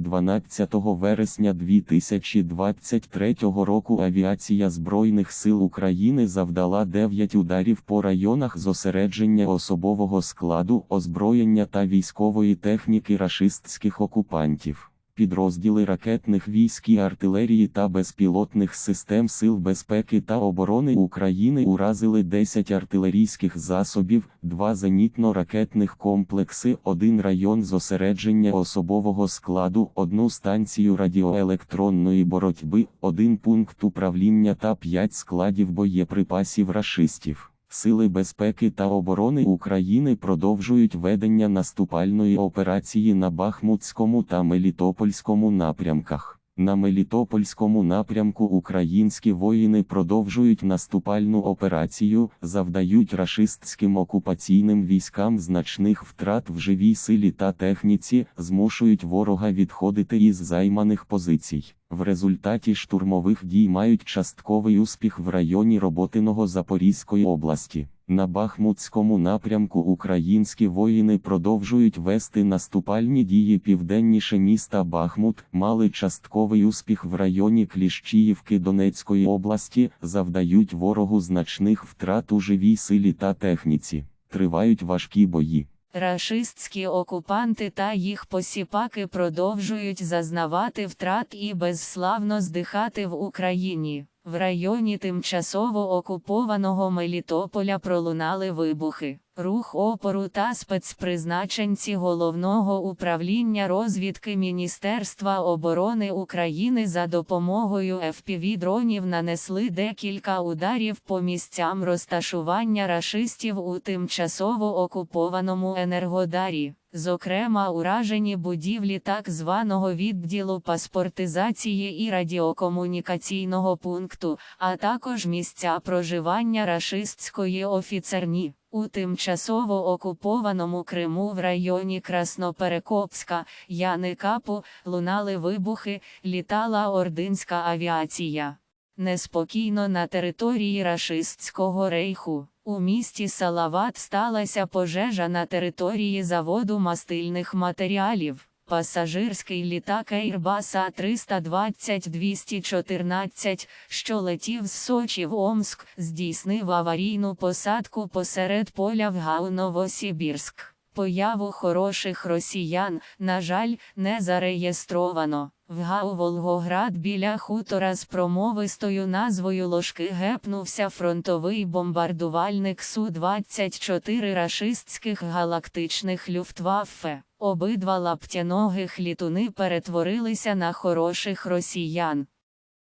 12 вересня 2023 року авіація Збройних сил України завдала 9 ударів по районах зосередження особового складу, озброєння та військової техніки рашистських окупантів. Підрозділи ракетних військ і артилерії та безпілотних систем Сил безпеки та оборони України уразили 10 артилерійських засобів, 2 зенітно-ракетних комплекси, 1 район зосередження особового складу, 1 станцію радіоелектронної боротьби, 1 пункт управління та 5 складів боєприпасів рашистів. Сили безпеки та оборони України продовжують ведення наступальної операції на Бахмутському та Мелітопольському напрямках. На Мелітопольському напрямку українські воїни продовжують наступальну операцію, завдають рашистським окупаційним військам значних втрат в живій силі та техніці, змушують ворога відходити із займаних позицій. В результаті штурмових дій мають частковий успіх в районі Роботиного Запорізької області. На Бахмутському напрямку українські воїни продовжують вести наступальні дії південніше міста Бахмут, мали частковий успіх в районі Кліщіївки Донецької області, завдають ворогу значних втрат у живій силі та техніці. Тривають важкі бої. Рашистські окупанти та їх посіпаки продовжують зазнавати втрат і безславно здихати в Україні. В районі тимчасово окупованого Мелітополя пролунали вибухи. Рух опору та спецпризначенці головного управління розвідки Міністерства оборони України за допомогою FPV-дронів нанесли декілька ударів по місцям розташування рашистів у тимчасово окупованому Енергодарі. Зокрема, уражені будівлі так званого відділу паспортизації і радіокомунікаційного пункту, а також місця проживання рашистської офіцерні. У тимчасово окупованому Криму в районі Красноперекопська, Яникапу, лунали вибухи, літала ординська авіація. Неспокійно на території рашистського рейху. У місті Салават сталася пожежа на території заводу мастильних матеріалів. Пасажирський літак Airbus A320-214, що летів з Сочі в Омск, здійснив аварійну посадку посеред поля в Гау Новосибірськ. Появу хороших росіян, на жаль, не зареєстровано. В ГАУ Волгоград біля хутора з промовистою назвою Ложки гепнувся фронтовий бомбардувальник Су-24 рашистських галактичних люфтваффе. Обидва лаптяногих літуни перетворилися на хороших росіян.